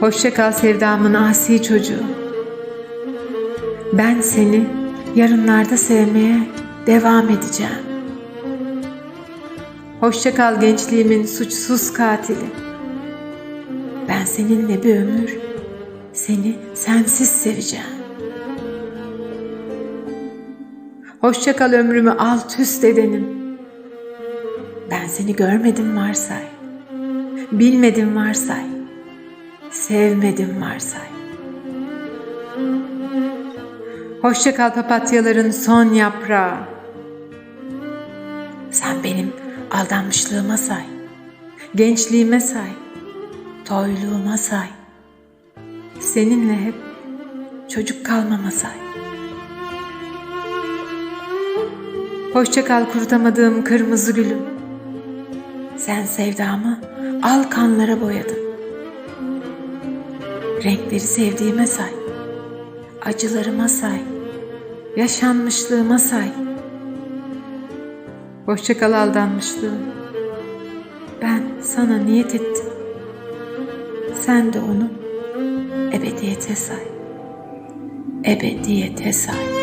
Hoşça kal sevdamın asi çocuğu. Ben seni yarınlarda sevmeye devam edeceğim. Hoşça kal gençliğimin suçsuz katili. Ben seninle bir ömür seni sensiz seveceğim. Hoşça kal ömrümü alt üst edenim. Ben seni görmedim varsay. Bilmedim varsay. Sevmedim varsay. Hoşça kal papatyaların son yaprağı. Sen benim aldanmışlığıma say. Gençliğime say. Toyluğuma say. Seninle hep çocuk kalmama say. Hoşça kal kurutamadığım kırmızı gülüm. Sen sevdamı al kanlara boyadın. Renkleri sevdiğime say. Acılarıma say. Yaşanmışlığıma say. Hoşça kal aldanmışlığım. Ben sana niyet ettim. Sen de onu ebediyete say. Ebediyete say.